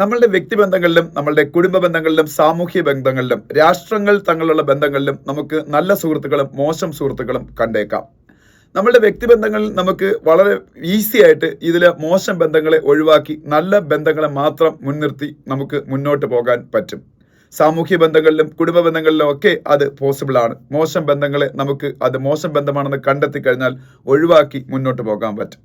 നമ്മളുടെ വ്യക്തിബന്ധങ്ങളിലും നമ്മളുടെ കുടുംബ ബന്ധങ്ങളിലും സാമൂഹ്യ ബന്ധങ്ങളിലും രാഷ്ട്രങ്ങൾ തങ്ങളുള്ള ബന്ധങ്ങളിലും നമുക്ക് നല്ല സുഹൃത്തുക്കളും മോശം സുഹൃത്തുക്കളും കണ്ടേക്കാം. നമ്മളുടെ വ്യക്തിബന്ധങ്ങളിൽ നമുക്ക് വളരെ ഈസി ആയിട്ട് ഇതിലെ മോശം ബന്ധങ്ങളെ ഒഴിവാക്കി നല്ല ബന്ധങ്ങളെ മാത്രം മുൻനിർത്തി നമുക്ക് മുന്നോട്ട് പോകാൻ പറ്റും. സാമൂഹ്യ ബന്ധങ്ങളിലും കുടുംബ ബന്ധങ്ങളിലും ഒക്കെ അത് പോസിബിൾ ആണ്. മോശം ബന്ധങ്ങളെ നമുക്ക് അത് മോശം ബന്ധമാണെന്ന് കണ്ടെത്തി കഴിഞ്ഞാൽ ഒഴിവാക്കി മുന്നോട്ട് പോകാൻ പറ്റും.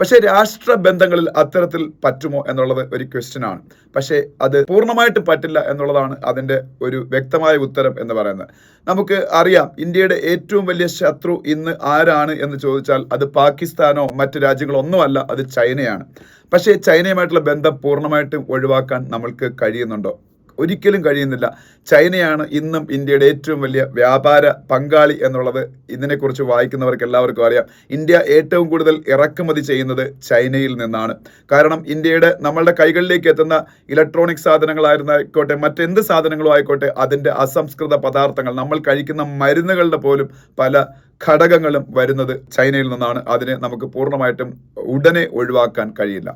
പക്ഷേ രാഷ്ട്ര ബന്ധങ്ങളിൽ അത്തരത്തിൽ പറ്റുമോ എന്നുള്ളത് ഒരു ക്വസ്റ്റ്യൻ ആണ്. പക്ഷേ അത് പൂർണമായിട്ട് പറ്റില്ല എന്നുള്ളതാണ് അതിന്റെ ഒരു വ്യക്തമായ ഉത്തരം എന്ന് പറയുന്നത്. നമുക്ക് അറിയാം ഇന്ത്യയുടെ ഏറ്റവും വലിയ ശത്രു ഇന്ന് ആരാണ് എന്ന് ചോദിച്ചാൽ അത് പാകിസ്ഥാനോ മറ്റ് രാജ്യങ്ങളോ ഒന്നുമല്ല അത് ചൈനയാണ്. പക്ഷേ ചൈനയുമായിട്ടുള്ള ബന്ധം പൂർണമായിട്ടും ഒഴിവാക്കാൻ നമ്മൾക്ക് കഴിയുന്നുണ്ടോ? ഒരിക്കലും കഴിയുന്നില്ല. ചൈനയാണ് ഇന്നും ഇന്ത്യയുടെ ഏറ്റവും വലിയ വ്യാപാര പങ്കാളി എന്നുള്ളത് ഇതിനെക്കുറിച്ച് വായിക്കുന്നവർക്ക് എല്ലാവർക്കും അറിയാം. ഇന്ത്യ ഏറ്റവും കൂടുതൽ ഇറക്കുമതി ചെയ്യുന്നത് ചൈനയിൽ നിന്നാണ്. കാരണം ഇന്ത്യയുടെ നമ്മളുടെ കൈകളിലേക്ക് എത്തുന്ന ഇലക്ട്രോണിക് സാധനങ്ങളായിരുന്നായിക്കോട്ടെ മറ്റെന്ത് സാധനങ്ങളും ആയിക്കോട്ടെ അതിന്റെ അസംസ്കൃത പദാർത്ഥങ്ങൾ നമ്മൾ കഴിക്കുന്ന മരുന്നുകളുടെ പോലും പല ഘടകങ്ങളും വരുന്നത് ചൈനയിൽ നിന്നാണ്. അതിനെ നമുക്ക് പൂർണമായിട്ടും ഉടനെ ഒഴിവാക്കാൻ കഴിയില്ല.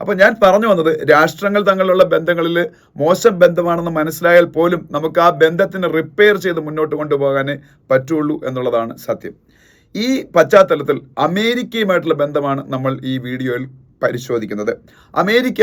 അപ്പോൾ ഞാൻ പറഞ്ഞു വന്നത് രാഷ്ട്രങ്ങൾ തങ്ങളുള്ള ബന്ധങ്ങളിൽ മോശം ബന്ധമാണെന്ന് മനസ്സിലായാൽ പോലും നമുക്ക് ആ ബന്ധത്തിന് റിപ്പയർ ചെയ്ത് മുന്നോട്ട് കൊണ്ടുപോകാനേ പറ്റുള്ളൂ എന്നുള്ളതാണ് സത്യം. ഈ പശ്ചാത്തലത്തിൽ അമേരിക്കയുമായിട്ടുള്ള ബന്ധമാണ് നമ്മൾ ഈ വീഡിയോയിൽ പരിശോധിക്കുന്നത്. അമേരിക്ക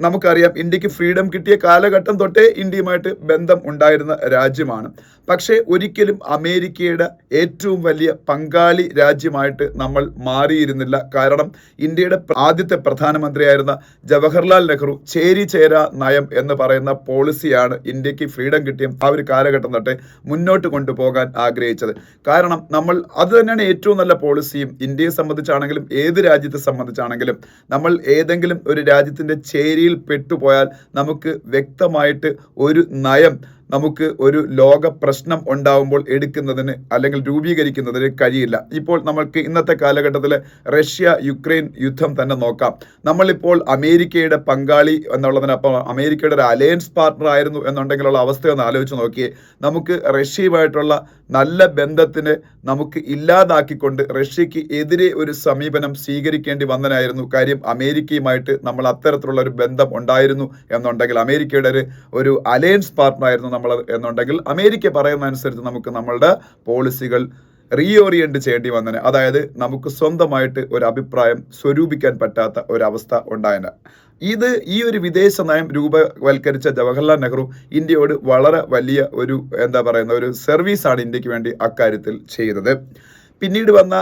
നമുക്കറിയാം ഇന്ത്യയ്ക്ക് ഫ്രീഡം കിട്ടിയ കാലഘട്ടം തൊട്ടേ ഇന്ത്യയുമായിട്ട് ബന്ധം ഉണ്ടായിരുന്ന രാജ്യമാണ്. പക്ഷേ ഒരിക്കലും അമേരിക്കയുടെ ഏറ്റവും വലിയ പങ്കാളി രാജ്യമായിട്ട് നമ്മൾ മാറിയിരുന്നില്ല. കാരണം ഇന്ത്യയുടെ ആദ്യത്തെ പ്രധാനമന്ത്രിയായിരുന്ന ജവഹർലാൽ നെഹ്റു ചേരി ചേര നയം എന്ന് പറയുന്ന പോളിസിയാണ് ഇന്ത്യയ്ക്ക് ഫ്രീഡം കിട്ടിയ ആ ഒരു കാലഘട്ടം തൊട്ടേ മുന്നോട്ട് കൊണ്ടുപോകാൻ ആഗ്രഹിച്ചത്. കാരണം നമ്മൾ അത് തന്നെയാണ് ഏറ്റവും നല്ല പോളിസിയും. ഇന്ത്യയെ സംബന്ധിച്ചാണെങ്കിലും ഏത് രാജ്യത്തെ സംബന്ധിച്ചാണെങ്കിലും നമ്മൾ ഏതെങ്കിലും ഒരു രാജ്യത്തിന്റെ ചേരിയിൽ പെട്ടുപോയാൽ നമുക്ക് വ്യക്തമായിട്ട് ഒരു നയം നമുക്ക് ഒരു ലോക പ്രശ്നം ഉണ്ടാവുമ്പോൾ എടുക്കുന്നതിന് അല്ലെങ്കിൽ രൂപീകരിക്കുന്നതിന് കഴിയില്ല. ഇപ്പോൾ നമുക്ക് ഇന്നത്തെ കാലഘട്ടത്തിൽ റഷ്യ യുക്രൈൻ യുദ്ധം തന്നെ നോക്കാം. നമ്മളിപ്പോൾ അമേരിക്കയുടെ പങ്കാളി എന്നുള്ളതിനപ്പം അമേരിക്കയുടെ ഒരു അലയൻസ് പാർട്ണർ ആയിരുന്നു എന്നുണ്ടെങ്കിലുള്ള അവസ്ഥ ഒന്ന് ആലോചിച്ച് നോക്കിയേ. നമുക്ക് റഷ്യയുമായിട്ടുള്ള നല്ല ബന്ധത്തിന് നമുക്ക് ഇല്ലാതാക്കിക്കൊണ്ട് റഷ്യക്ക് എതിരെ ഒരു സമീപനം സ്വീകരിക്കേണ്ടി വന്നനായിരുന്നു കാര്യം അമേരിക്കയുമായിട്ട് നമ്മൾ അത്തരത്തിലുള്ള ഒരു ബന്ധം ഉണ്ടായിരുന്നു എന്നുണ്ടെങ്കിൽ അമേരിക്കയുടെ ഒരു അലയൻസ് പാർട്ണർ ആയിരുന്നു നമ്മൾ എന്നുണ്ടെങ്കിൽ അമേരിക്ക പറയുന്ന അനുസരിച്ച് നമുക്ക് നമ്മളുടെ പോളിസികൾ റീഓറിയന്റ് ചെയ്യേണ്ടി വന്നതിന് അതായത് നമുക്ക് സ്വന്തമായിട്ട് ഒരു അഭിപ്രായം സ്വരൂപിക്കാൻ പറ്റാത്ത ഒരവസ്ഥ ഉണ്ടായതിന് ഇത് ഈ ഒരു വിദേശ നയം രൂപവൽക്കരിച്ച ജവഹർലാൽ നെഹ്റു ഇന്ത്യയോട് വളരെ വലിയ ഒരു എന്താ പറയുന്ന ഒരു സർവീസാണ് ഇന്ത്യയ്ക്ക് വേണ്ടി അക്കാര്യത്തിൽ ചെയ്തത്. പിന്നീട് വന്ന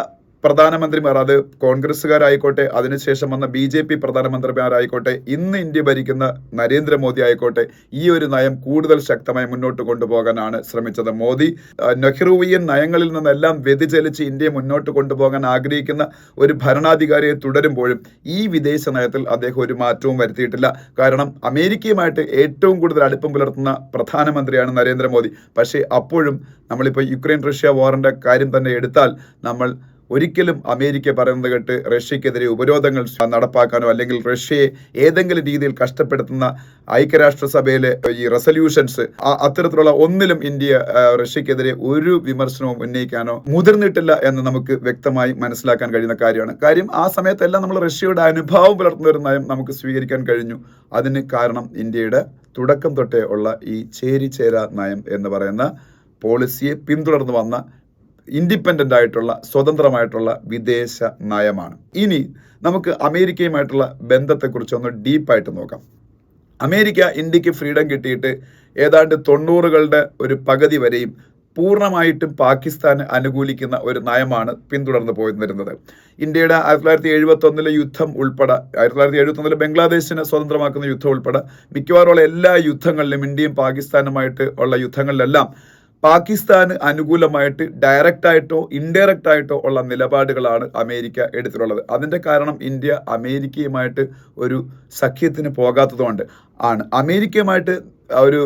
പ്രധാനമന്ത്രിമാർ അത് കോൺഗ്രസ്സുകാരായിക്കോട്ടെ അതിനുശേഷം വന്ന ബി ജെ പി പ്രധാനമന്ത്രിമാരായിക്കോട്ടെ ഇന്ന് ഇന്ത്യ ഭരിക്കുന്ന നരേന്ദ്രമോദി ആയിക്കോട്ടെ ഈ ഒരു നയം കൂടുതൽ ശക്തമായി മുന്നോട്ട് കൊണ്ടുപോകാനാണ് ശ്രമിച്ചത്. മോദി നെഹ്റുവിയൻ നയങ്ങളിൽ നിന്നെല്ലാം വ്യതിചലിച്ച് ഇന്ത്യയെ മുന്നോട്ട് കൊണ്ടുപോകാൻ ആഗ്രഹിക്കുന്ന ഒരു ഭരണാധികാരിയെ തുടരുമ്പോഴും ഈ വിദേശ നയത്തിൽ അദ്ദേഹം ഒരു മാറ്റവും വരുത്തിയിട്ടില്ല. കാരണം അമേരിക്കയുമായിട്ട് ഏറ്റവും കൂടുതൽ അടുപ്പം പുലർത്തുന്ന പ്രധാനമന്ത്രിയാണ് നരേന്ദ്രമോദി. പക്ഷേ അപ്പോഴും നമ്മളിപ്പോൾ യുക്രൈൻ റഷ്യ വാറിന്റെ കാര്യം തന്നെ എടുത്താൽ നമ്മൾ ഒരിക്കലും അമേരിക്ക പറയുന്നത് കേട്ട് റഷ്യക്കെതിരെ ഉപരോധങ്ങൾ നടപ്പാക്കാനോ അല്ലെങ്കിൽ റഷ്യയെ ഏതെങ്കിലും രീതിയിൽ കഷ്ടപ്പെടുത്തുന്ന ഐക്യരാഷ്ട്രസഭയിലെ ഈ റെസൊല്യൂഷൻസ് അത്തരത്തിലുള്ള ഒന്നിലും ഇന്ത്യ റഷ്യക്കെതിരെ ഒരു വിമർശനവും ഉന്നയിക്കാനോ മുതിർന്നിട്ടില്ല എന്ന് നമുക്ക് വ്യക്തമായി മനസ്സിലാക്കാൻ കഴിയുന്ന കാര്യമാണ്. കാര്യം ആ സമയത്തെല്ലാം നമ്മൾ റഷ്യയുടെ അനുഭാവം പുലർത്തുന്ന ഒരു നയം നമുക്ക് സ്വീകരിക്കാൻ കഴിഞ്ഞു. അതിന് കാരണം ഇന്ത്യയുടെ തുടക്കം തൊട്ടേ ഉള്ള ഈ ചേരിചേരാ നയം എന്ന് പറയുന്ന പോളിസിയെ പിന്തുടർന്ന് വന്ന ഇൻഡിപെൻഡന്റ് ആയിട്ടുള്ള സ്വതന്ത്രമായിട്ടുള്ള വിദേശ നയമാണ്. ഇനി നമുക്ക് അമേരിക്കയുമായിട്ടുള്ള ബന്ധത്തെക്കുറിച്ച് ഒന്ന് ഡീപ്പായിട്ട് നോക്കാം. അമേരിക്ക ഇന്ത്യയ്ക്ക് ഫ്രീഡം കിട്ടിയിട്ട് ഏതാണ്ട് തൊണ്ണൂറുകളുടെ ഒരു പകുതി വരെയും പൂർണമായിട്ടും പാകിസ്ഥാന് അനുകൂലിക്കുന്ന ഒരു നയമാണ് പിന്തുടർന്ന് പോയിരുന്നത് ഇന്ത്യയുടെ ആയിരത്തി തൊള്ളായിരത്തി എഴുപത്തൊന്നിലെ യുദ്ധം ഉൾപ്പെടെ ആയിരത്തി തൊള്ളായിരത്തി എഴുപത്തൊന്നിലെ ബംഗ്ലാദേശിനെ സ്വതന്ത്രമാക്കുന്ന യുദ്ധം ഉൾപ്പെടെ മിക്കവാറുള്ള എല്ലാ യുദ്ധങ്ങളിലും ഇന്ത്യയും പാകിസ്ഥാനുമായിട്ട് ഉള്ള യുദ്ധങ്ങളിലെല്ലാം പാകിസ്ഥാന് അനുകൂലമായിട്ട് ഡയറക്റ്റ് ആയിട്ടോ ഇൻഡയറക്റ്റ് ആയിട്ടോ ഉള്ള നിലപാടുകളാണ് അമേരിക്ക എടുത്തിട്ടുള്ളത്. അതിന്റെ കാരണം ഇന്ത്യ അമേരിക്കയുമായിട്ട് ഒരു സഖ്യത്തിന് പോകാത്തതുകൊണ്ട് ആണ്. അമേരിക്കയുമായിട്ട് ഒരു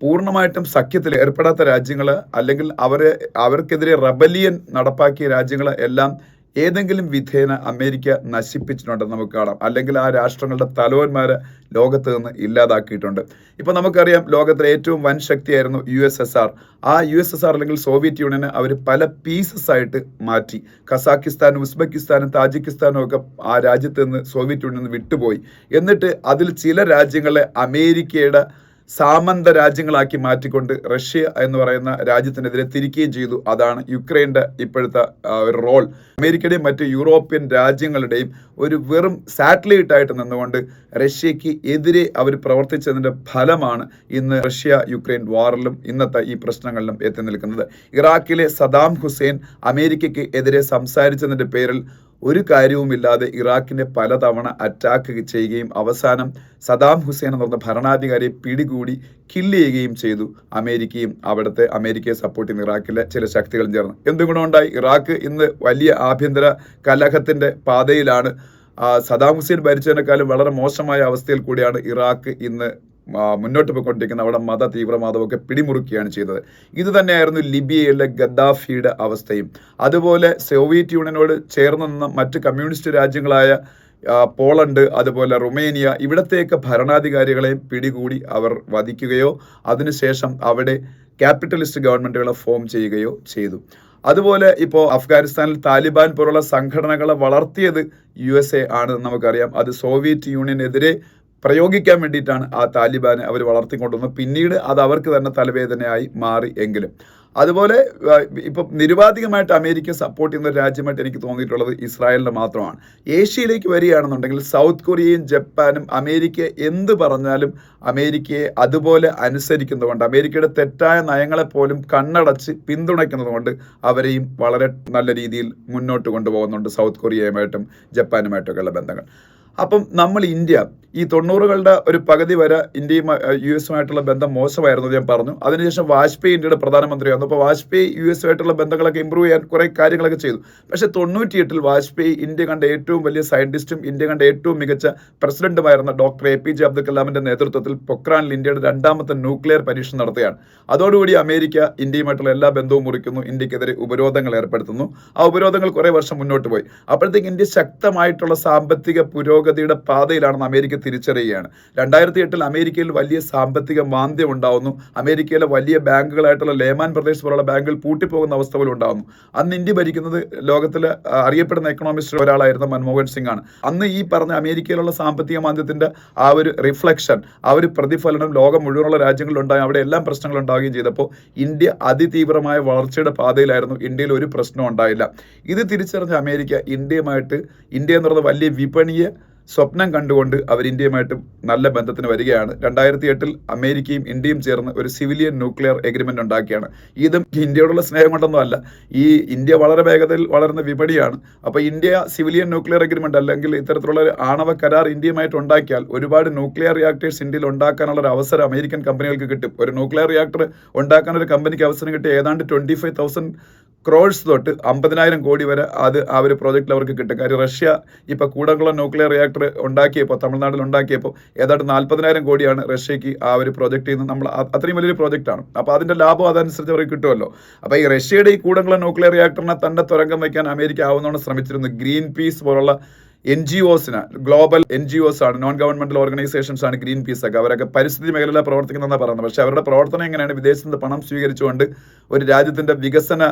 പൂർണമായിട്ടും സഖ്യത്തിൽ ഏർപ്പെടാത്ത രാജ്യങ്ങൾ അല്ലെങ്കിൽ അവരെ അവർക്കെതിരെ റബലിയൻ നടപ്പാക്കിയ രാജ്യങ്ങൾ എല്ലാം ഏതെങ്കിലും വിധേന അമേരിക്ക നശിപ്പിച്ചിട്ടുണ്ടെന്ന് നമുക്ക് കാണാം. അല്ലെങ്കിൽ ആ രാഷ്ട്രങ്ങളുടെ തലവന്മാരെ ലോകത്ത് നിന്ന് ഇല്ലാതാക്കിയിട്ടുണ്ട്. ഇപ്പൊ നമുക്കറിയാം ലോകത്തിലെ ഏറ്റവും വൻ ശക്തിയായിരുന്നു യു എസ് എസ് ആർ. ആ യു എസ് എസ് ആർ അല്ലെങ്കിൽ സോവിയറ്റ് യൂണിയനെ അവർ പല പീസസ് ആയിട്ട് മാറ്റി. കസാക്കിസ്ഥാനും ഉസ്ബെക്കിസ്ഥാനും താജിക്കിസ്ഥാനും ഒക്കെ ആ രാജ്യത്ത് നിന്ന് സോവിയറ്റ് യൂണിയൻ വിട്ടുപോയി. എന്നിട്ട് അതിൽ ചില രാജ്യങ്ങളെ അമേരിക്കയുടെ സാമന്ത രാജ്യങ്ങളാക്കി മാറ്റിക്കൊണ്ട് റഷ്യ എന്ന് പറയുന്ന രാജ്യത്തിനെതിരെ തിരിക്കുകയും ചെയ്തു. അതാണ് യുക്രൈന്റെ ഇപ്പോഴത്തെ ഒരു റോൾ. അമേരിക്കയുടെയും മറ്റ് യൂറോപ്യൻ രാജ്യങ്ങളുടെയും ഒരു വെറും സാറ്റലൈറ്റ് ആയിട്ട് നിന്നുകൊണ്ട് റഷ്യക്ക് എതിരെ അവർ പ്രവർത്തിച്ചതിന്റെ ഫലമാണ് ഇന്ന് റഷ്യ യുക്രൈൻ വാറിലും ഇന്നത്തെ ഈ പ്രശ്നങ്ങളിലും എത്തി നിൽക്കുന്നത്. ഇറാഖിലെ സദാം ഹുസൈൻ അമേരിക്കയ്ക്ക് എതിരെ സംസാരിച്ചതിന്റെ പേരിൽ ഒരു കാര്യവുമില്ലാതെ ഇറാഖിനെ പലതവണ അറ്റാക്ക് ചെയ്യുകയും അവസാനം സദാം ഹുസൈൻ എന്ന് പറഞ്ഞ ഭരണാധികാരിയെ പിടികൂടി കില്ല് ചെയ്യുകയും ചെയ്തു. അമേരിക്കയും അവിടുത്തെ അമേരിക്കയെ സപ്പോർട്ട് ചെയ്യുന്ന ഇറാഖിലെ ചില ശക്തികളും ചേർന്ന്. എന്തുകൊണ്ടുണ്ടായി ഇറാഖ് ഇന്ന് വലിയ ആഭ്യന്തര കലഹത്തിന്റെ പാതയിലാണ്. സദാം ഹുസൈൻ ഭരിച്ചതിനേക്കാളും വളരെ മോശമായ അവസ്ഥയിൽ കൂടിയാണ് ഇറാഖ് ഇന്ന് മുന്നോട്ട് പോയിക്കൊണ്ടിരിക്കുന്ന അവിടെ മത തീവ്രവാദമൊക്കെ പിടിമുറുക്കുകയാണ് ചെയ്തത്. ഇത് തന്നെയായിരുന്നു ലിബിയയിലെ ഗദ്ദാഫിയുടെ അവസ്ഥയും. അതുപോലെ സോവിയറ്റ് യൂണിയനോട് ചേർന്ന് നിന്ന മറ്റ് കമ്മ്യൂണിസ്റ്റ് രാജ്യങ്ങളായ പോളണ്ട് അതുപോലെ റൊമേനിയ ഇവിടത്തെയൊക്കെ ഭരണാധികാരികളെയും പിടികൂടി അവർ വധിക്കുകയോ അതിനുശേഷം അവിടെ ക്യാപിറ്റലിസ്റ്റ് ഗവൺമെന്റുകളെ ഫോം ചെയ്യുകയോ ചെയ്തു. അതുപോലെ ഇപ്പോൾ അഫ്ഗാനിസ്ഥാനിൽ താലിബാൻ പോലുള്ള സംഘടനകളെ വളർത്തിയത് യു എസ് എ ആണ് നമുക്കറിയാം. അത് സോവിയറ്റ് യൂണിയനെതിരെ പ്രയോഗിക്കാൻ വേണ്ടിയിട്ടാണ് ആ താലിബാനെ അവർ വളർത്തിക്കൊണ്ടുവന്നത്. പിന്നീട് അത് അവർക്ക് തന്നെ തലവേദനയായി മാറി എങ്കിലും. അതുപോലെ ഇപ്പം നിരുപാധികമായിട്ട് അമേരിക്ക സപ്പോർട്ട് ചെയ്യുന്ന ഒരു രാജ്യമായിട്ട് എനിക്ക് തോന്നിയിട്ടുള്ളത് ഇസ്രായേലിന്റെ മാത്രമാണ്. ഏഷ്യയിലേക്ക് വരികയാണെന്നുണ്ടെങ്കിൽ സൗത്ത് കൊറിയയും ജപ്പാനും അമേരിക്ക എന്ത് പറഞ്ഞാലും അമേരിക്കയെ അതുപോലെ അനുസരിക്കുന്നതുകൊണ്ട് അമേരിക്കയുടെ തെറ്റായ നയങ്ങളെ പോലും കണ്ണടച്ച് പിന്തുണയ്ക്കുന്നതുകൊണ്ട് അവരെയും വളരെ നല്ല രീതിയിൽ മുന്നോട്ട് കൊണ്ടുപോകുന്നുണ്ട് സൗത്ത് കൊറിയയുമായിട്ടും ജപ്പാനുമായിട്ടൊക്കെയുള്ള ബന്ധങ്ങൾ. അപ്പം നമ്മൾ ഇന്ത്യ ഈ തൊണ്ണൂറുകളുടെ ഒരു പകുതി വരെ ഇന്ത്യയും യു എസുമായിട്ടുള്ള ബന്ധം മോശമായിരുന്നു ഞാൻ പറഞ്ഞു. അതിനുശേഷം വാജ്പേയി ഇന്ത്യയുടെ പ്രധാനമന്ത്രിയായിരുന്നു അപ്പോൾ വാജ്പേയി യു എസുമായിട്ടുള്ള ബന്ധങ്ങളൊക്കെ ഇമ്പ്രൂവ് ചെയ്യാൻ കുറേ കാര്യങ്ങളൊക്കെ ചെയ്തു. പക്ഷേ തൊണ്ണൂറ്റിയെട്ടിൽ വാജ്പേയി ഇന്ത്യ കണ്ട ഏറ്റവും വലിയ സയന്റിസ്റ്റും ഇന്ത്യ കണ്ട ഏറ്റവും മികച്ച പ്രസിഡന്റുമായിരുന്ന doctor A P J Abdul കലാമിന്റെ നേതൃത്വത്തിൽ പൊക്രാനിൽ ഇന്ത്യയുടെ രണ്ടാമത്തെ ന്യൂക്ലിയർ പരീക്ഷണം നടത്തുകയാണ്. അതോടുകൂടി അമേരിക്ക ഇന്ത്യയുമായിട്ടുള്ള എല്ലാ ബന്ധവും മുറിക്കുന്നു. ഇന്ത്യക്കെതിരെ ഉപരോധങ്ങൾ ഏർപ്പെടുത്തുന്നു. ആ ഉപരോധങ്ങൾ കുറേ വർഷം മുന്നോട്ട് പോയി. അപ്പോഴത്തേക്ക് ഇന്ത്യ ശക്തമായിട്ടുള്ള സാമ്പത്തിക പുരോഗതിയുടെ പാതയിലാണെന്ന് അമേരിക്ക തിരിച്ചറിയുകയാണ്. രണ്ടായിരത്തി എട്ടിൽ അമേരിക്കയിൽ വലിയ സാമ്പത്തിക മാന്ദ്യം ഉണ്ടാവുന്നു. അമേരിക്കയിലെ വലിയ ബാങ്കുകളായിട്ടുള്ള ലേമാൻ പ്രദേശ് പോലുള്ള ബാങ്കുകൾ പൂട്ടിപ്പോകുന്ന അവസ്ഥ പോലും ഉണ്ടാവുന്നു. അന്ന് ഇന്ത്യ ഭരിക്കുന്നത് ലോകത്തിലെ അറിയപ്പെടുന്ന എക്കണോമിസ്റ്റ് ഒരാളായിരുന്ന മൻമോഹൻ സിംഗ് ആണ് അന്ന് ഈ പറഞ്ഞ അമേരിക്കയിലുള്ള സാമ്പത്തിക മാന്ദ്യത്തിന്റെ ആ ഒരു റിഫ്ലക്ഷൻ ആ ഒരു പ്രതിഫലനം ലോകം മുഴുവനുള്ള രാജ്യങ്ങളിലുണ്ടായി അവിടെ എല്ലാം പ്രശ്നങ്ങൾ ഉണ്ടാവുകയും ചെയ്തപ്പോൾ ഇന്ത്യ അതിതീവ്രമായ വളർച്ചയുടെ പാതയിലായിരുന്നു. ഇന്ത്യയിൽ ഒരു പ്രശ്നം ഉണ്ടായില്ല. ഇത് തിരിച്ചറിഞ്ഞ അമേരിക്ക ഇന്ത്യയുമായിട്ട് ഇന്ത്യ എന്ന് പറയുന്നത് വലിയ വിപണിയെ സ്വപ്നം കണ്ടുകൊണ്ട് അവർ ഇന്ത്യയുമായിട്ട് നല്ല ബന്ധത്തിന് വരികയാണ്. രണ്ടായിരത്തി എട്ടിൽ അമേരിക്കയും ഇന്ത്യയും ചേർന്ന് ഒരു സിവിലിയൻ ന്യൂക്ലിയർ എഗ്രിമെന്റ് ഉണ്ടാക്കിയാണ്. ഇതും ഇന്ത്യയോടുള്ള സ്നേഹം കൊണ്ടൊന്നും അല്ല ഈ ഇന്ത്യ വളരെ വേഗത്തിൽ വളരുന്ന വിപണിയാണ്. അപ്പോൾ ഇന്ത്യ സിവിലിയൻ ന്യൂക്ലിയർ എഗ്രിമെന്റ് അല്ലെങ്കിൽ ഇത്തരത്തിലുള്ള ഒരു ആണവ കരാർ ഇന്ത്യയുമായിട്ട് ഉണ്ടാക്കിയാൽ ഒരുപാട് ന്യൂക്ലിയർ റിയാക്ടേഴ്സ് ഇന്ത്യയിൽ ഉണ്ടാക്കാനുള്ള ഒരു അവസരം അമേരിക്കൻ കമ്പനികൾക്ക് കിട്ടും. ഒരു ന്യൂക്ലിയർ റിയാക്ടർ ഉണ്ടാക്കാൻ ഒരു കമ്പനിക്ക് അവസരം കിട്ടിയ ഏതാണ്ട് ട്വന്റി ഫൈവ് തൗസൻഡ് തൊട്ട് അമ്പതിനായിരം കോടി വരെ അത് ആ ഒരു പ്രോജക്റ്റിൽ അവർക്ക് കിട്ടും. കാര്യം റഷ്യ ഇപ്പോൾ കൂടംകുളം ന്യൂക്ലിയർ റിയാക്ടർ ഉണ്ടാക്കിയപ്പോൾ തമിഴ്നാട്ടിൽ ഉണ്ടാക്കിയപ്പോൾ ഏതാണ്ട് നാൽപ്പതിനായിരം കോടിയാണ് റഷ്യക്ക് ആ ഒരു പ്രോജക്റ്റിൽ നിന്ന് നമ്മൾ അത്രയും വലിയൊരു പ്രോജക്റ്റാണ് അപ്പോൾ അതിന്റെ ലാഭം അതനുസരിച്ച് അവർക്ക് കിട്ടുമല്ലോ. അപ്പോൾ ഈ റഷ്യയുടെ ഈ കൂടങ്ങളെ ന്യൂക്ലിയർ റിയാക്ടറിനെ തന്നെ തുരങ്കം വയ്ക്കാൻ അമേരിക്ക ആവുന്നതാണ് ശ്രമിച്ചിരുന്നു. ഗ്രീൻ പീസ് പോലുള്ള എൻ ജി ഒസിന് ഗ്ലോബൽ എൻ ജി ഒസ് ആണ് നോൺ ഗവൺമെന്റൽ ഓർഗനൈസേഷൻസ് ആണ് ഗ്രീൻ പീസ് ഒക്കെ. അവരൊക്കെ പരിസ്ഥിതി മേഖലയിൽ പ്രവർത്തിക്കുന്നതെന്നാണ് പറയുന്നത്. പക്ഷേ അവരുടെ പ്രവർത്തനം എങ്ങനെയാണ്? വിദേശത്ത് പണം സ്വീകരിച്ചുകൊണ്ട് ഒരു രാജ്യത്തിന്റെ വികസന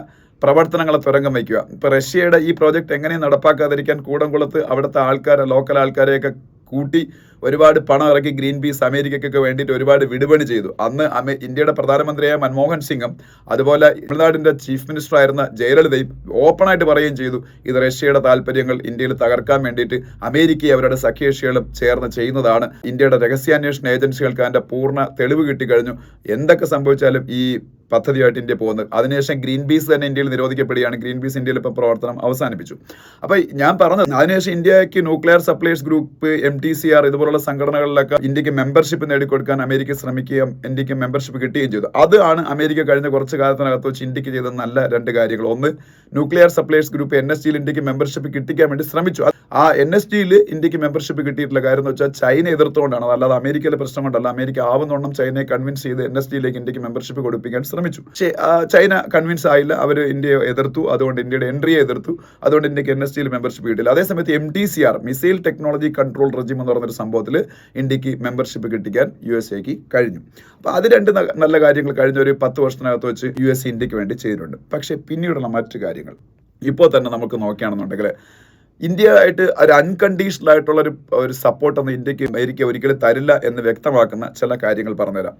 പ്രവർത്തനങ്ങളെ തുരങ്കം വയ്ക്കുക. ഇപ്പൊ റഷ്യയുടെ ഈ പ്രോജക്റ്റ് എങ്ങനെ നടപ്പാക്കാതിരിക്കാൻ കൂടംകുളത്ത് അവിടുത്തെ ആൾക്കാരെ ലോക്കൽ ആൾക്കാരെയൊക്കെ കൂട്ടി ഒരുപാട് പണം ഇറക്കി ഗ്രീൻ പീസ് അമേരിക്കയ്ക്കൊക്കെ വേണ്ടിയിട്ട് ഒരുപാട് വിടുപണി ചെയ്തു. അന്ന് ഇന്ത്യയുടെ പ്രധാനമന്ത്രിയായ മൻമോഹൻ സിംഗും അതുപോലെ തമിഴ്നാടിന്റെ ചീഫ് മിനിസ്റ്റർ ആയിരുന്ന ജയലളിതയും ഓപ്പണായിട്ട് പറയുകയും ചെയ്തു. ഇത് റഷ്യയുടെ താല്പര്യങ്ങൾ ഇന്ത്യയിൽ തകർക്കാൻ വേണ്ടിയിട്ട് അമേരിക്കയും അവരുടെ സഖ്യകക്ഷികളും ചേർന്ന് ചെയ്യുന്നതാണ്. ഇന്ത്യയുടെ രഹസ്യാന്വേഷണ ഏജൻസികൾക്ക് അതിന്റെ പൂർണ തെളിവ് കിട്ടിക്കഴിഞ്ഞു എന്തൊക്കെ സംഭവിച്ചാലും ഈ പദ്ധതിയായിട്ട് ഇന്ത്യ പോകുന്നത്. അതിനുശേഷം ഗ്രീൻ പീസ് തന്നെ ഇന്ത്യയിൽ നിരോധിക്കപ്പെടുകയാണ്. ഗ്രീൻ പീസ് ഇന്ത്യയിൽ ഇപ്പം പ്രവർത്തനം അവസാനിപ്പിച്ചു. അപ്പോൾ ഞാൻ പറഞ്ഞത് അതിനുശേഷം ഇന്ത്യയ്ക്ക് nuclear suppliers group M T C R ഇതുപോലുള്ള സംഘടനകളിലൊക്കെ ഇന്ത്യയ്ക്ക് മെമ്പർഷിപ്പ് നേടിക്കൊടുക്കാൻ അമേരിക്ക ശ്രമിക്കുകയും ഇന്ത്യയ്ക്ക് മെമ്പർഷിപ്പ് കിട്ടുകയും ചെയ്തു. അതാണ് അമേരിക്ക കഴിഞ്ഞ കുറച്ച് കാലത്തിനകത്ത് വെച്ച് ഇന്ത്യയ്ക്ക് ചെയ്ത നല്ല രണ്ട് കാര്യങ്ങൾ. ഒന്ന് nuclear suppliers group N S ജിയിൽ ഇന്ത്യയ്ക്ക് മെമ്പർഷിപ്പ് കിട്ടിക്കാൻ വേണ്ടി ശ്രമിച്ചു. ആ എൻ എസ് ഡിയിൽ ഇന്ത്യയ്ക്ക് മെമ്പർഷിപ്പ് കിട്ടിയിട്ടുള്ള കാര്യം എന്ന് വെച്ചാൽ ചൈന എതിർത്തുകൊണ്ടാണ്. അതല്ലാതെ അമേരിക്കയിലെ പ്രശ്നം കൊണ്ടല്ല. അമേരിക്ക ആവുന്നോണം ചൈനയെ കൺവിൻസ് ചെയ്ത് എൻ എസ് ഡിയിലേക്ക് ഇന്ത്യയ്ക്ക് മെമ്പർഷിപ്പ് കൊടുപ്പിക്കാൻ ശ്രമിച്ചു. പക്ഷേ ചൈന കൺവിൻസ് ആയില്ല. അവർ ഇന്ത്യയെ എതിർത്തു. അതുകൊണ്ട് ഇന്ത്യയുടെ എൻട്രിയെ എതിർത്തു. അതുകൊണ്ട് ഇന്ത്യയ്ക്ക് എൻ എസ് ഡിയിൽ മെമ്പർഷിപ്പ് കിട്ടില്ല അതേസമയത്ത് M T C R missile technology control regime എന്ന് പറഞ്ഞൊരു സംഭവത്തിൽ ഇന്ത്യയ്ക്ക് മെമ്പർഷിപ്പ് കിട്ടിക്കാൻ യു എസ് എക്ക് കഴിഞ്ഞു. അപ്പോൾ അത് രണ്ട് നല്ല കാര്യങ്ങൾ കഴിഞ്ഞ ഒരു പത്ത് വർഷത്തിനകത്ത് വെച്ച് യു എസ് ഇന്ത്യയ്ക്ക് വേണ്ടി ചെയ്തിട്ടുണ്ട്. പക്ഷേ പിന്നീടുള്ള മറ്റു കാര്യങ്ങൾ. ഇപ്പോൾ തന്നെ നമുക്ക് നോക്കുകയാണെന്നുണ്ടെങ്കിൽ ഇന്ത്യ ആയിട്ട് ഒരു അൺകണ്ടീഷണൽ ആയിട്ടുള്ള ഒരു സപ്പോർട്ടൊന്നും ഇന്ത്യയ്ക്ക് അമേരിക്ക ഒരിക്കലും തരില്ല എന്ന് വ്യക്തമാക്കുന്ന ചില കാര്യങ്ങൾ പറഞ്ഞുതരാം.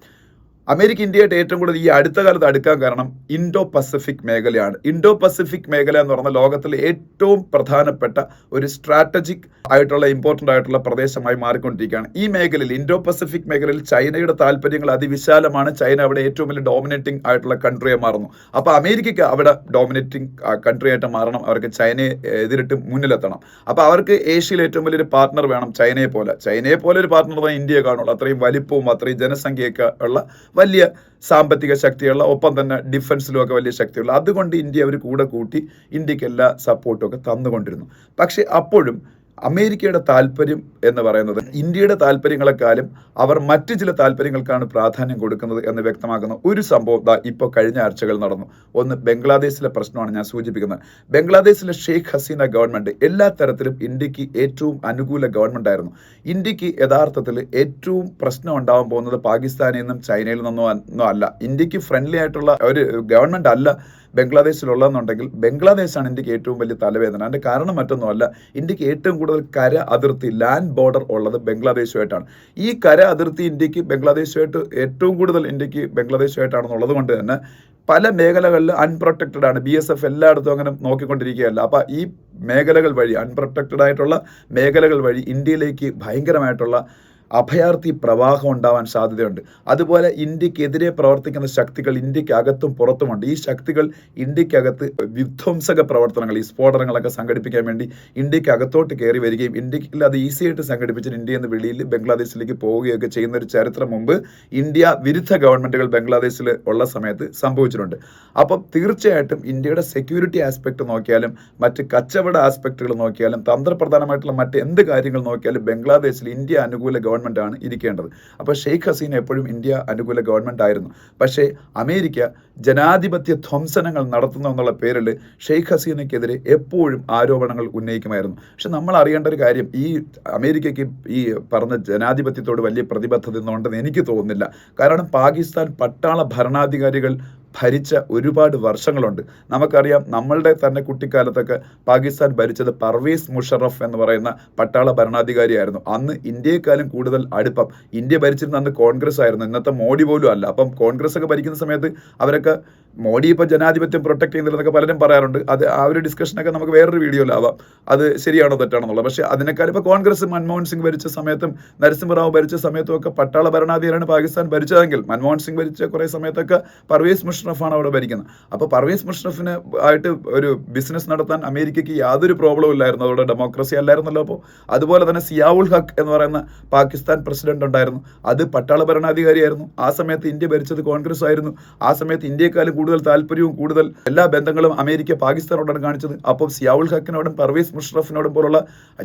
അമേരിക്ക ഇന്ത്യയായിട്ട് ഏറ്റവും കൂടുതൽ ഈ അടുത്ത കാലത്ത് അടുക്കാൻ കാരണം ഇൻഡോ പസഫിക് മേഖലയാണ്. ഇൻഡോ പസഫിക് മേഖല എന്ന് പറഞ്ഞാൽ ലോകത്തിലെ ഏറ്റവും പ്രധാനപ്പെട്ട ഒരു സ്ട്രാറ്റജിക് ആയിട്ടുള്ള ഇമ്പോർട്ടന്റ് ആയിട്ടുള്ള പ്രദേശമായി മാറിക്കൊണ്ടിരിക്കുകയാണ്. ഈ മേഖലയിൽ ഇൻഡോ പസഫിക് മേഖലയിൽ ചൈനയുടെ താല്പര്യങ്ങൾ അതിവിശാലമാണ്. ചൈന അവിടെ ഏറ്റവും വലിയ ഡോമിനേറ്റിംഗ് ആയിട്ടുള്ള കൺട്രിയായി മാറുന്നു. അപ്പോൾ അമേരിക്കയ്ക്ക് അവിടെ ഡോമിനേറ്റിംഗ് കൺട്രി ആയിട്ട് മാറണം. അവർക്ക് ചൈനയെ എതിരിട്ട് മുന്നിലെത്തണം. അപ്പോൾ അവർക്ക് ഏഷ്യയിൽ ഏറ്റവും വലിയൊരു പാർട്ണർ വേണം ചൈനയെ പോലെ. ചൈനയെ പോലെ ഒരു പാർട്ണർ ഇന്ത്യയെ കാണുള്ളൂ. അത്രയും വലിപ്പവും അത്രയും ജനസംഖ്യയൊക്കെ ഉള്ള വലിയ സാമ്പത്തിക ശക്തിയുള്ള ഒപ്പം തന്നെ ഡിഫൻസിലും ഒക്കെ വലിയ ശക്തിയുള്ള. അതുകൊണ്ട് ഇന്ത്യ അവർ കൂടെ കൂട്ടി ഇന്ത്യയ്ക്ക് എല്ലാ സപ്പോർട്ടും ഒക്കെ തന്നുകൊണ്ടിരുന്നു. പക്ഷേ അപ്പോഴും അമേരിക്കയുടെ താല്പര്യം എന്ന് പറയുന്നത് ഇന്ത്യയുടെ താല്പര്യങ്ങളെക്കാളും അവർ മറ്റു ചില താല്പര്യങ്ങൾക്കാണ് പ്രാധാന്യം കൊടുക്കുന്നത് എന്ന് വ്യക്തമാക്കുന്ന ഒരു സംഭവം ദാ ഇപ്പോൾ കഴിഞ്ഞ ആഴ്ചകൾ നടന്നു. ഒന്ന് ബംഗ്ലാദേശിലെ പ്രശ്നമാണ് ഞാൻ സൂചിപ്പിക്കുന്നത്. ബംഗ്ലാദേശിലെ ഷെയ്ഖ് ഹസീന ഗവൺമെന്റ് എല്ലാ തരത്തിലും ഇന്ത്യയ്ക്ക് ഏറ്റവും അനുകൂല ഗവൺമെന്റ് ആയിരുന്നു ഇന്ത്യയ്ക്ക് യഥാർത്ഥത്തിൽ ഏറ്റവും പ്രശ്നം ഉണ്ടാവാൻ പോകുന്നത് പാകിസ്ഥാനിൽ നിന്നും ചൈനയിൽ നിന്നോ അല്ല. ഇന്ത്യയ്ക്ക് ഫ്രണ്ട്ലി ആയിട്ടുള്ള ഒരു ഗവൺമെന്റ് അല്ല ബംഗ്ലാദേശിലുള്ളതെന്നുണ്ടെങ്കിൽ ബംഗ്ലാദേശാണ് ഇന്ത്യയ്ക്ക് ഏറ്റവും വലിയ തലവേദന. അതിന്റെ കാരണം മറ്റൊന്നുമല്ല ഇന്ത്യയ്ക്ക് ഏറ്റവും കൂടുതൽ കര അതിർത്തി ലാൻഡ് ബോർഡർ ഉള്ളത് ബംഗ്ലാദേശുമായിട്ടാണ്. ഈ കര അതിർത്തി ഇന്ത്യയ്ക്ക് ബംഗ്ലാദേശുമായിട്ട് ഏറ്റവും കൂടുതൽ ഇന്ത്യയ്ക്ക് ബംഗ്ലാദേശുമായിട്ടാണെന്നുള്ളത് കൊണ്ട് തന്നെ പല മേഖലകളിൽ അൺപ്രൊട്ടക്റ്റഡ് ആണ്. ബി എസ് എഫ് എല്ലായിടത്തും അങ്ങനെ നോക്കിക്കൊണ്ടിരിക്കുകയല്ല. അപ്പോൾ ഈ മേഖലകൾ വഴി അൺപ്രൊട്ടക്റ്റഡ് ആയിട്ടുള്ള മേഖലകൾ വഴി ഇന്ത്യയിലേക്ക് ഭയങ്കരമായിട്ടുള്ള അഭയാർത്ഥി പ്രവാഹം ഉണ്ടാവാൻ സാധ്യതയുണ്ട്. അതുപോലെ ഇന്ത്യക്കെതിരെ പ്രവർത്തിക്കുന്ന ശക്തികൾ ഇന്ത്യയ്ക്ക് അകത്തും പുറത്തുമുണ്ട്. ഈ ശക്തികൾ ഇന്ത്യക്കകത്ത് വിധ്വംസക പ്രവർത്തനങ്ങൾ ഈ സ്ഫോടനങ്ങളൊക്കെ സംഘടിപ്പിക്കാൻ വേണ്ടി ഇന്ത്യയ്ക്ക് അകത്തോട്ട് കയറി വരികയും ഇന്ത്യയ്ക്ക് അത് ഈസിയായിട്ട് സംഘടിപ്പിച്ച് ഇന്ത്യ നിന്ന് വെളിയിൽ ബംഗ്ലാദേശിലേക്ക് പോവുകയൊക്കെ ചെയ്യുന്ന ഒരു ചരിത്രം മുമ്പ് ഇന്ത്യ വിരുദ്ധ ഗവൺമെന്റുകൾ ബംഗ്ലാദേശിൽ ഉള്ള സമയത്ത് സംഭവിച്ചിട്ടുണ്ട്. അപ്പം തീർച്ചയായിട്ടും ഇന്ത്യയുടെ സെക്യൂരിറ്റി ആസ്പെക്ട് നോക്കിയാലും മറ്റ് കച്ചവട ആസ്പെക്റ്റുകൾ നോക്കിയാലും തന്ത്രപ്രധാനമായിട്ടുള്ള മറ്റ് എന്ത് കാര്യങ്ങൾ നോക്കിയാലും ബംഗ്ലാദേശിൽ ഇന്ത്യ അനുകൂല ഗവൺമെന്റ് ആണ് ഇരിക്കേണ്ടത്. അപ്പോൾ ഷെയ്ഖ് ഹസീന എപ്പോഴും ഇന്ത്യ അനുകൂല ഗവൺമെന്റ് ആയിരുന്നു പക്ഷേ അമേരിക്ക ജനാധിപത്യ ധ്വംസനങ്ങൾ നടത്തുന്നു എന്നുള്ള പേരിൽ ഷെയ്ഖ് ഹസീനയ്ക്കെതിരെ എപ്പോഴും ആരോപണങ്ങൾ ഉന്നയിക്കുമായിരുന്നു. പക്ഷെ നമ്മൾ അറിയേണ്ട ഒരു കാര്യം ഈ അമേരിക്കയ്ക്ക് ഈ പറഞ്ഞ ജനാധിപത്യത്തോട് വലിയ പ്രതിബദ്ധത എന്നുണ്ടെന്ന് എനിക്ക് തോന്നുന്നില്ല. കാരണം പാകിസ്ഥാൻ പട്ടാള ഭരണാധികാരികൾ ഭരിച്ച ഒരുപാട് വർഷങ്ങളുണ്ട്. നമുക്കറിയാം നമ്മളുടെ തന്നെ കുട്ടിക്കാലത്തൊക്കെ പാകിസ്ഥാൻ ഭരിച്ചത് പർവേസ് മുഷറഫ് എന്ന് പറയുന്ന പട്ടാള ഭരണാധികാരിയായിരുന്നു. അന്ന് ഇന്ത്യയെക്കാളും കൂടുതൽ അടുപ്പം ഇന്ത്യ ഭരിച്ചിരുന്ന അന്ന് കോൺഗ്രസ് ആയിരുന്നു. ഇന്നത്തെ മോഡി പോലും അല്ല. അപ്പം കോൺഗ്രസ് ഒക്കെ ഭരിക്കുന്ന സമയത്ത് അവരൊക്കെ മോഡി ഇപ്പം ജനാധിപത്യം പ്രൊട്ടക്ട് ചെയ്യുന്നില്ലെന്നൊക്കെ പലരും പറയാറുണ്ട്. അത് ആ ഒരു ഡിസ്കഷനൊക്കെ നമുക്ക് വേറൊരു വീഡിയോയിലാവാം അത് ശരിയാണോ തെറ്റാണോ എന്നുള്ളത് പക്ഷേ അതിനേക്കാൾ ഇപ്പോൾ കോൺഗ്രസ് മൻമോഹൻ സിംഗ് ഭരിച്ച സമയത്തും നരസിംഹറാവു ഭരിച്ച സമയത്തും ഒക്കെ പട്ടാള ഭരണാധികാരിയാണ് പാകിസ്ഥാൻ ഭരിച്ചതെങ്കിൽ മൻമോഹൻ സിംഗ് ഭരിച്ച കുറേ സമയത്തൊക്കെ പർവേസ് മുഷറഫാണ് അവിടെ ഭരിക്കുന്നത്. അപ്പോൾ പർവേസ് മുഷറഫിന് ആയിട്ട് ഒരു ബിസിനസ് നടത്താൻ അമേരിക്കയ്ക്ക് യാതൊരു പ്രോബ്ലം ഇല്ലായിരുന്നു. അവിടെ ഡെമോക്രസി അല്ലായിരുന്നല്ലോ അപ്പോൾ അതുപോലെ തന്നെ സിയാവുൽ ഹക്ക് എന്ന് പറയുന്ന പാകിസ്ഥാൻ പ്രസിഡന്റ് ഉണ്ടായിരുന്നു. അത് പട്ടാള ഭരണാധികാരിയായിരുന്നു. ആ സമയത്ത് ഇന്ത്യ ഭരിച്ചത് കോൺഗ്രസ് ആയിരുന്നു. ആ സമയത്ത് ഇന്ത്യയെക്കാളും കൂടുതൽ താല്പര്യവും കൂടുതൽ എല്ലാ ബന്ധങ്ങളും അമേരിക്ക പാകിസ്ഥാനോടാണ് കാണിച്ചത്. അപ്പോൾ സിയാവുൽ ഹക്കിനോടും പർവേസ് മുഷറഫിനോടും പോലുള്ള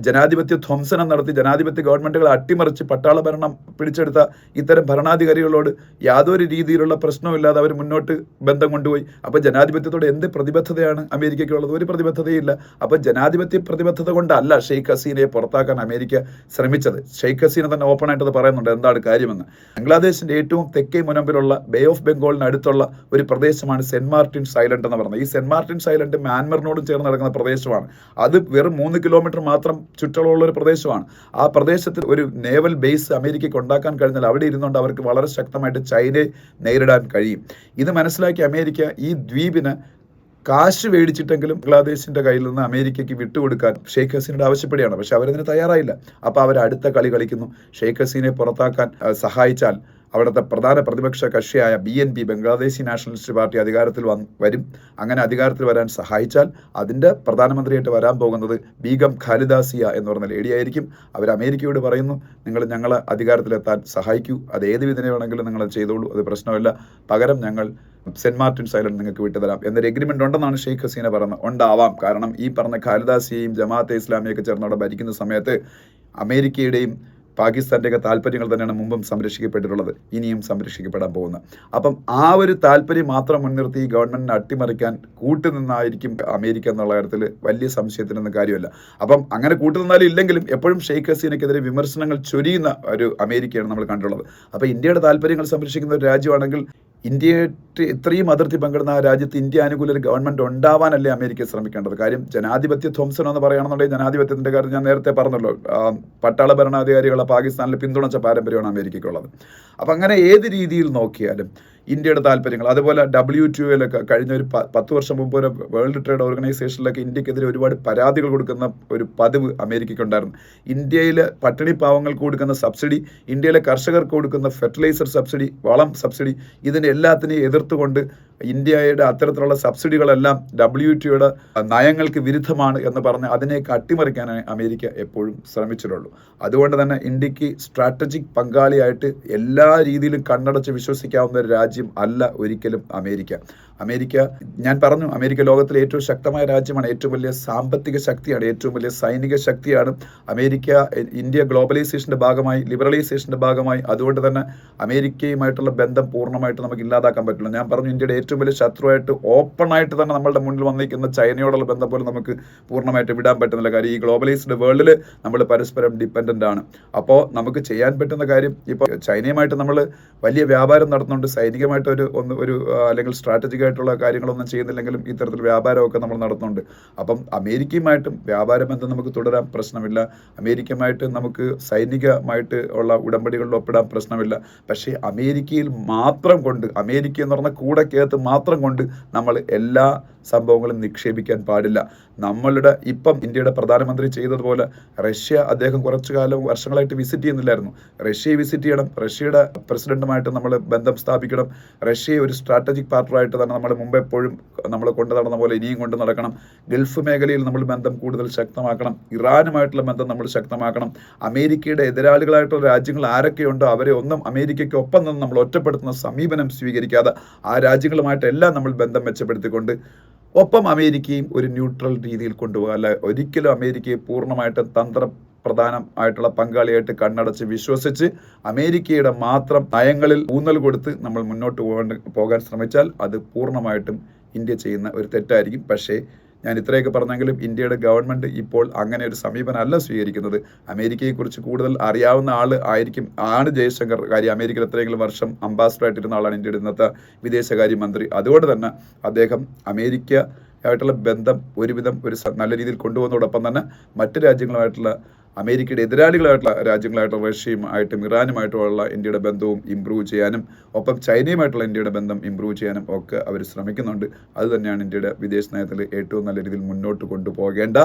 ജനാധിപത്യ ധ്വംസനം നടത്തി ജനാധിപത്യ ഗവൺമെന്റുകളെ അട്ടിമറിച്ച് പട്ടാള ഭരണം പിടിച്ചെടുത്ത ഇത്തരം ഭരണാധികാരികളോട് യാതൊരു രീതിയിലുള്ള പ്രശ്നവുമില്ലാതെ അവർ മുന്നോട്ട് ബന്ധം കൊണ്ടുപോയി. അപ്പോൾ ജനാധിപത്യത്തോട് എന്ത് പ്രതിബദ്ധതയാണ് അമേരിക്കയ്ക്കുള്ളത്? ഒരു പ്രതിബദ്ധതയില്ല അപ്പോൾ ജനാധിപത്യ പ്രതിബദ്ധത കൊണ്ടല്ല ഷെയ്ഖ് ഹസീനയെ പുറത്താക്കാൻ അമേരിക്ക ശ്രമിച്ചത്. ഷെയ്ഖ് ഹസീന തന്നെ ഓപ്പൺ അത് പറയുന്നുണ്ട് എന്താണ് കാര്യമെന്ന്. ബംഗ്ലാദേശിന്റെ ഏറ്റവും തെക്കേ മുനമ്പിലുള്ള ബേ ഓഫ് ബംഗാളിന് അടുത്തുള്ള ഒരു പ്രദേശമാണ് സെന്റ് മാർട്ടിൻ ഐലൻഡ് എന്ന് പറയുന്നത്. ഈ സെന്റ് മാർട്ടിൻ ഐലൻഡ് മ്യാൻമറിനോടും ചേർന്ന് നടക്കുന്ന പ്രദേശമാണ്. അത് വെറും മൂന്ന് കിലോമീറ്റർ മാത്രം ചുറ്റളവുള്ള ഒരു പ്രദേശമാണ്. ആ പ്രദേശത്ത് ഒരു നേവൽ ബേസ് അമേരിക്കയ്ക്ക് ഉണ്ടാക്കാൻ കഴിഞ്ഞാൽ അവിടെ ഇരുന്നുകൊണ്ട് അവർക്ക് വളരെ ശക്തമായിട്ട് ചൈനയെ നേരിടാൻ കഴിയും. ഇത് മനസ്സിലാക്കി അമേരിക്ക ഈ ദ്വീപിന് കാശ് മേടിച്ചിട്ടെങ്കിലും ബംഗ്ലാദേശിന്റെ കയ്യിൽ നിന്ന് അമേരിക്കയ്ക്ക് വിട്ടുകൊടുക്കാൻ ഷെയ്ഖ് ഹസീനോട് ആവശ്യപ്പെടുകയാണ് പക്ഷെ അവരതിന് തയ്യാറായില്ല. അപ്പോൾ അവർ അടുത്ത കളി കളിക്കുന്നു. ഷെയ്ഖ് ഹസീനെ പുറത്താക്കാൻ സഹായിച്ചാൽ അവിടുത്തെ പ്രധാന പ്രതിപക്ഷ കക്ഷിയായ B N P Bangladeshi nationalist party അധികാരത്തിൽ വന്ന് വരും. അങ്ങനെ അധികാരത്തിൽ വരാൻ സഹായിച്ചാൽ അതിന്റെ പ്രധാനമന്ത്രിയായിട്ട് വരാൻ പോകുന്നത് ബീഗം ഖാലിദാസിയ എന്ന് പറഞ്ഞ ലേഡി ആയിരിക്കും. അവർ അമേരിക്കയോട് പറയുന്നു നിങ്ങൾ ഞങ്ങളെ അധികാരത്തിലെത്താൻ സഹായിക്കൂ. അത് ഏത് വിധേന വേണമെങ്കിലും നിങ്ങൾ ചെയ്തോളൂ. അത് പ്രശ്നമില്ല. പകരം ഞങ്ങൾ സെന്റ് മാർട്ടിൻസ് ഐലൻഡ് നിങ്ങൾക്ക് വിട്ടുതരാം എന്നൊരു എഗ്രിമെന്റ് ഉണ്ടെന്നാണ് ഷെയ്ഖ് ഹസീന പറഞ്ഞത് ഉണ്ടാവാം. കാരണം ഈ പറഞ്ഞ ഖാലിദാസിയെയും ജമാഅത്തെ ഇസ്ലാമിയൊക്കെ ചേർന്ന് അവിടെ ഭരിക്കുന്ന സമയത്ത് അമേരിക്കയുടെയും പാകിസ്ഥാന്റെയൊക്കെ താല്പര്യങ്ങൾ തന്നെയാണ് മുമ്പും സംരക്ഷിക്കപ്പെട്ടിട്ടുള്ളത് ഇനിയും സംരക്ഷിക്കപ്പെടാൻ പോകുന്നത്. അപ്പം ആ ഒരു താല്പര്യം മാത്രം മുൻനിർത്തി ഗവൺമെന്റിനെ അട്ടിമറിക്കാൻ കൂട്ടുനിന്നായിരിക്കും അമേരിക്ക എന്നുള്ള കാര്യത്തിൽ വലിയ സംശയത്തിനൊന്നും കാര്യമല്ല. അപ്പം അങ്ങനെ കൂട്ടുനിന്നാലും ഇല്ലെങ്കിലും എപ്പോഴും ഷെയ്ഖ് ഹസീനക്കെതിരെ വിമർശനങ്ങൾ ചൊരിയുന്ന ഒരു അമേരിക്കയാണ് നമ്മൾ കണ്ടിട്ടുള്ളത്. അപ്പോൾ ഇന്ത്യയുടെ താല്പര്യങ്ങൾ സംരക്ഷിക്കുന്ന ഒരു രാജ്യമാണെങ്കിൽ ഇന്ത്യയായിട്ട് ഇത്രയും അതിർത്തി പങ്കിടുന്ന ആ രാജ്യത്ത് ഇന്ത്യ അനുകൂല ഒരു ഉണ്ടാവാനല്ലേ അമേരിക്ക ശ്രമിക്കേണ്ടത്? കാര്യം ജനാധിപത്യ ധ്വംസനം എന്ന് പറയുകയാണെന്നുണ്ടെങ്കിൽ ജനാധിപത്യത്തിന്റെ കാര്യം ഞാൻ നേരത്തെ പറഞ്ഞല്ലോ. പട്ടാള ഭരണാധികാരികളെ പാകിസ്ഥാനിൽ പിന്തുണച്ച പാരമ്പര്യമാണ് അമേരിക്കയ്ക്കുള്ളത്. അപ്പം അങ്ങനെ ഏത് രീതിയിൽ നോക്കിയാലും ഇന്ത്യയുടെ താല്പര്യങ്ങൾ അതുപോലെ ഡബ്ല്യു ടി ഒയിലൊക്കെ കഴിഞ്ഞ ഒരു പത്ത് വർഷം മുമ്പ് ഒരു വേൾഡ് ട്രേഡ് ഓർഗനൈസേഷനിലൊക്കെ ഇന്ത്യക്കെതിരെ ഒരുപാട് പരാതികൾ കൊടുക്കുന്ന ഒരു പതിവ് അമേരിക്കയ്ക്കുണ്ടായിരുന്നു. ഇന്ത്യയിലെ പട്ടിണി പാവങ്ങൾക്ക് കൊടുക്കുന്ന സബ്സിഡി ഇന്ത്യയിലെ കർഷകർക്ക് കൊടുക്കുന്ന ഫെർട്ടിലൈസർ സബ്സിഡി വളം സബ്സിഡി ഇതിനെ എല്ലാത്തിനെയും എതിർത്തുകൊണ്ട് ഇന്ത്യയുടെ അത്തരത്തിലുള്ള സബ്സിഡികളെല്ലാം ഡബ്ല്യു ടിയുടെ നയങ്ങൾക്ക് വിരുദ്ധമാണ് എന്ന് പറഞ്ഞ് അതിനെയൊക്കെ അട്ടിമറിക്കാൻ അമേരിക്ക എപ്പോഴും ശ്രമിച്ചിട്ടുള്ളൂ. അതുകൊണ്ട് തന്നെ ഇന്ത്യയ്ക്ക് സ്ട്രാറ്റജിക് പങ്കാളിയായിട്ട് എല്ലാ രീതിയിലും കണ്ണടച്ച് വിശ്വസിക്കാവുന്ന ഒരു രാജ്യം അല്ല ഒരിക്കലും അമേരിക്ക. അമേരിക്ക ഞാൻ പറഞ്ഞു അമേരിക്ക ലോകത്തിലെ ഏറ്റവും ശക്തമായ രാജ്യമാണ് ഏറ്റവും വലിയ സാമ്പത്തിക ശക്തിയാണ് ഏറ്റവും വലിയ സൈനിക ശക്തിയാണ്. അമേരിക്ക ഇന്ത്യ ഗ്ലോബലൈസേഷന്റെ ഭാഗമായി ലിബറലൈസേഷന്റെ ഭാഗമായി. അതുകൊണ്ട് തന്നെ അമേരിക്കയുമായിട്ടുള്ള ബന്ധം പൂർണമായിട്ട് നമുക്ക് ഇല്ലാതാക്കാൻ പറ്റില്ല. ഞാൻ പറഞ്ഞു ഇന്ത്യയുടെ ഏറ്റവും വലിയ ശത്രുവായിട്ട് ഓപ്പൺ ആയിട്ട് തന്നെ നമ്മളുടെ മുന്നിൽ വന്നിരിക്കുന്ന ചൈനയോടുള്ള ബന്ധം പോലും നമുക്ക് പൂർണമായിട്ട് വിടാൻ പറ്റുന്നില്ല. കാര്യം ഈ ഗ്ലോബലൈസ്ഡ് വേൾഡിൽ നമ്മൾ പരസ്പരം ഡിപ്പെൻഡന്റ് ആണ്. അപ്പോൾ നമുക്ക് ചെയ്യാൻ പറ്റുന്ന കാര്യം ഇപ്പോൾ ചൈനയുമായിട്ട് നമ്മൾ വലിയ വ്യാപാരം നടത്തുന്നുണ്ട്. സൈനികമായിട്ട് ഒരു ഒന്ന് ഒരു അല്ലെങ്കിൽ സ്ട്രാറ്റജിക് ആയിട്ടുള്ള കാര്യങ്ങളൊന്നും ചെയ്യുന്നില്ലെങ്കിലും ഇത്തരത്തിൽ വ്യാപാരമൊക്കെ നമ്മൾ നടത്തുന്നുണ്ട്. അപ്പം അമേരിക്കയുമായിട്ടും വ്യാപാര ബന്ധം നമുക്ക് തുടരാൻ പ്രശ്നമില്ല. അമേരിക്കയുമായിട്ട് നമുക്ക് സൈനികമായിട്ട് ഉള്ള ഉടമ്പടികളിൽ ഒപ്പിടാൻ പ്രശ്നമില്ല. പക്ഷേ അമേരിക്കയിൽ മാത്രം കൊണ്ട് അമേരിക്ക എന്ന് പറഞ്ഞ കൂടെ കൂടക്കകത്ത് മാത്രം കൊണ്ട് നമ്മൾ എല്ലാ സംഭവങ്ങളും നിക്ഷേപിക്കാൻ പാടില്ല. നമ്മളുടെ ഇപ്പം ഇന്ത്യയുടെ പ്രധാനമന്ത്രി ചെയ്തതുപോലെ റഷ്യ അദ്ദേഹം കുറച്ചു കാലം വർഷങ്ങളായിട്ട് വിസിറ്റ് ചെയ്യുന്നില്ലായിരുന്നു. റഷ്യയെ വിസിറ്റ് ചെയ്യണം റഷ്യയുടെ പ്രസിഡന്റുമായിട്ട് നമ്മൾ ബന്ധം സ്ഥാപിക്കണം റഷ്യയെ ഒരു സ്ട്രാറ്റജിക് പാർട്ണറായിട്ട് തന്നെ നമ്മൾ മുമ്പ് എപ്പോഴും നമ്മൾ കൊണ്ടു നടന്ന പോലെ ഇനിയും കൊണ്ട് നടക്കണം. ഗൾഫ് മേഖലയിൽ നമ്മൾ ബന്ധം കൂടുതൽ ശക്തമാക്കണം. ഇറാനുമായിട്ടുള്ള ബന്ധം നമ്മൾ ശക്തമാക്കണം. അമേരിക്കയുടെ എതിരാളികളായിട്ടുള്ള രാജ്യങ്ങൾ ആരൊക്കെയുണ്ടോ അവരെ ഒന്നും അമേരിക്കയ്ക്ക് ഒപ്പം നിന്ന് നമ്മൾ ഒറ്റപ്പെടുത്തുന്ന സമീപനം സ്വീകരിക്കാതെ ആ രാജ്യങ്ങളുമായിട്ടെല്ലാം നമ്മൾ ബന്ധം മെച്ചപ്പെടുത്തിക്കൊണ്ട് ഒപ്പം അമേരിക്കയും ഒരു ന്യൂട്രൽ രീതിയിൽ കൊണ്ടുപോകുക അല്ല ഒരിക്കലും അമേരിക്കയെ പൂർണമായിട്ടും തന്ത്ര പ്രധാനമായിട്ടുള്ള പങ്കാളിയായിട്ട് കണ്ണടച്ച് വിശ്വസിച്ച് അമേരിക്കയുടെ മാത്രം നയങ്ങളിൽ ഊന്നൽ കൊടുത്ത് നമ്മൾ മുന്നോട്ട് പോകാൻ ശ്രമിച്ചാൽ അത് പൂർണമായിട്ടും ഇന്ത്യ ചെയ്യുന്ന ഒരു തെറ്റായിരിക്കും. പക്ഷേ ഞാൻ ഇത്രയൊക്കെ പറഞ്ഞെങ്കിലും ഇന്ത്യയുടെ ഗവൺമെന്റ് ഇപ്പോൾ അങ്ങനെ ഒരു സമീപനമല്ല സ്വീകരിക്കുന്നത്. അമേരിക്കയെക്കുറിച്ച് കൂടുതൽ അറിയാവുന്ന ആൾ ആയിരിക്കും ആണ് ജയശങ്കർ. കാര്യം അമേരിക്കയിൽ എത്രയെങ്കിലും വർഷം അംബാസഡർ ആയിട്ടിരുന്ന ആളാണ് ഇന്ത്യയുടെ ഇന്നത്തെ വിദേശകാര്യമന്ത്രി അതുകൊണ്ട് തന്നെ അദ്ദേഹം അമേരിക്ക ആയിട്ടുള്ള ബന്ധം ഒരുവിധം ഒരു നല്ല രീതിയിൽ കൊണ്ടുപോകുന്നതോടൊപ്പം തന്നെ മറ്റ് രാജ്യങ്ങളുമായിട്ടുള്ള അമേരിക്കയുടെ എതിരാളികളായിട്ടുള്ള രാജ്യങ്ങളായിട്ടുള്ള റഷ്യയും ആയിട്ടും ഇറാനുമായിട്ടുള്ള ഇന്ത്യയുടെ ബന്ധവും ഇമ്പ്രൂവ് ചെയ്യാനും ഒപ്പം ചൈനയുമായിട്ടുള്ള ഇന്ത്യയുടെ ബന്ധം ഇമ്പ്രൂവ് ചെയ്യാനും ഒക്കെ അവർ ശ്രമിക്കുന്നുണ്ട്. അത് തന്നെയാണ് ഇന്ത്യയുടെ വിദേശ നയത്തിൽ ഏറ്റവും നല്ല രീതിയിൽ മുന്നോട്ട് കൊണ്ടുപോകേണ്ട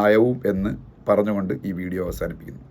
നയവും എന്ന് പറഞ്ഞുകൊണ്ട് ഈ വീഡിയോ അവസാനിപ്പിക്കുന്നു.